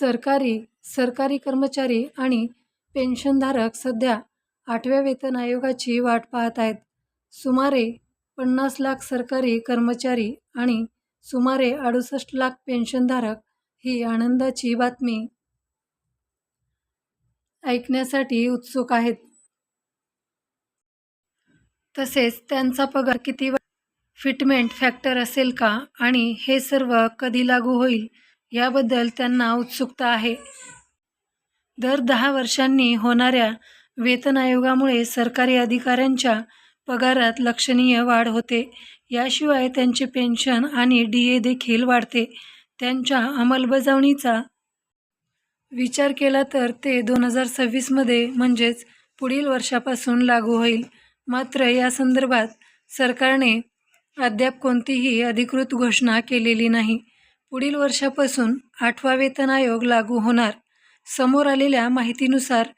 सरकारी सरकारी कर्मचारी आणि पेन्शनधारक सध्या आठव्या वेतन आयोगाची वाट पाहत आहेत. सुमारे पन्नास लाख सरकारी कर्मचारी आणि सुमारे अडुसष्ट लाख पेन्शनधारक ही आनंदाची बातमी ऐकण्यासाठी उत्सुक आहेत. तसेच त्यांचा पगार किती फिटमेंट फॅक्टर असेल का आणि हे सर्व कधी लागू होईल? याबद्दल त्यांना उत्सुकता आहे. दर दहा वर्षांनी होणाऱ्या वेतन आयोगामुळे सरकारी अधिकाऱ्यांच्या पगारात लक्षणीय वाढ होते. याशिवाय त्यांचे पेन्शन आणि डी ए देखील वाढते. त्यांच्या अंमलबजावणीचा विचार केला तर ते दोन हजार सव्वीसमध्ये म्हणजेच पुढील वर्षापासून लागू होईल. मात्र या संदर्भात सरकारने अद्याप कोणतीही अधिकृत घोषणा केलेली नाही. पुढील वर्षापासून आठवा वेतन आयोग लागू होणार. समोर आलेल्या माहितीनुसार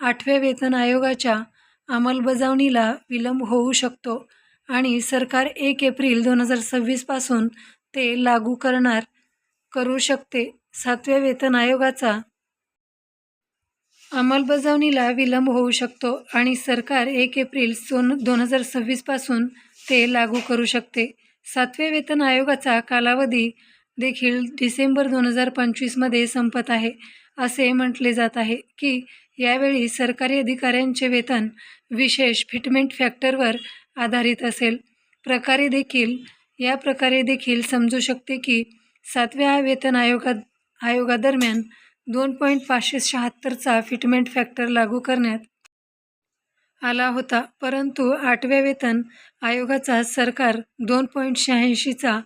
आठव्या वेतन आयोगाच्या अंमलबजावणीला विलंब होऊ शकतो आणि सरकार एक एप्रिल दोन हजार सव्वीसपासून ते लागू करणार करू शकते. सातव्या वेतन आयोगाचा अंमलबजावणीला विलंब होऊ शकतो आणि सरकार एक एप्रिल सोन दोन हजार सव्वीसपासून ते लागू करू शकते. सातव्या वेतन आयोगाचा कालावधी देखील डिसेंबर दोन हजार पंचवीसमध्ये संपत आहे. असे म्हटले जात आहे की यावेळी सरकारी अधिकाऱ्यांचे वेतन विशेष फिटमेंट फॅक्टरवर आधारित असेल. प्रकारे देखील या प्रकारे देखील समजू शकते की सातव्या वेतन आयोगा आयोगादरम्यान दोन पॉईंट पाचशे शहात्तरचा फिटमेंट फॅक्टर लागू करण्यात आला होता. परंतु आठव्या वेतन आयोगाचा सरकार दोन पॉईंट शहाऐंशीचा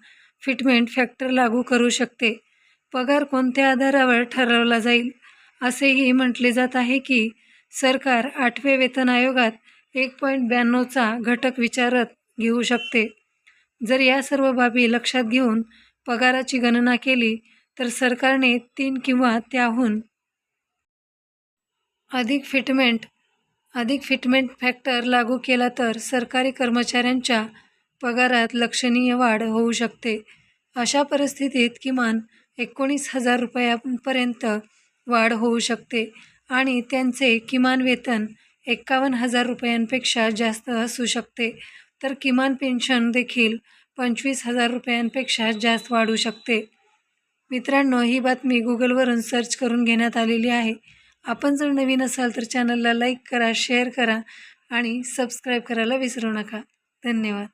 फिटमेंट फॅक्टर लागू करू शकते. पगार कोणत्या आधारावर ठरवला जाईल? असेही म्हटले जात आहे की सरकार आठव्या वेतन आयोगात एक पॉईंट ब्याण्णवचा घटक विचारात घेऊ शकते. जर या सर्व बाबी लक्षात घेऊन पगाराची गणना केली तर सरकारने तीन किंवा त्याहून अधिक फिटमेंट अधिक फिटमेंट फॅक्टर लागू केला तर सरकारी कर्मचाऱ्यांच्या पगारात लक्षणीय वाढ होऊ शकते. अशा परिस्थितीत किमान एकोणीस हजार रुपयांपर्यंत वाढ होऊ शकते आणि त्यांचे किमान वेतन एक्कावन्न हजार रुपयांपेक्षा जास्त असू शकते. तर किमान पेन्शन देखील पंचवीस हजार रुपयांपेक्षा जास्त वाढू शकते. मित्रांनो ही बातमी गुगलवरून सर्च करून घेण्यात आलेली आहे. आपण जर नवीन असाल तर चॅनलला लाईक करा शेअर करा आणि सबस्क्राईब करायला विसरू नका. धन्यवाद.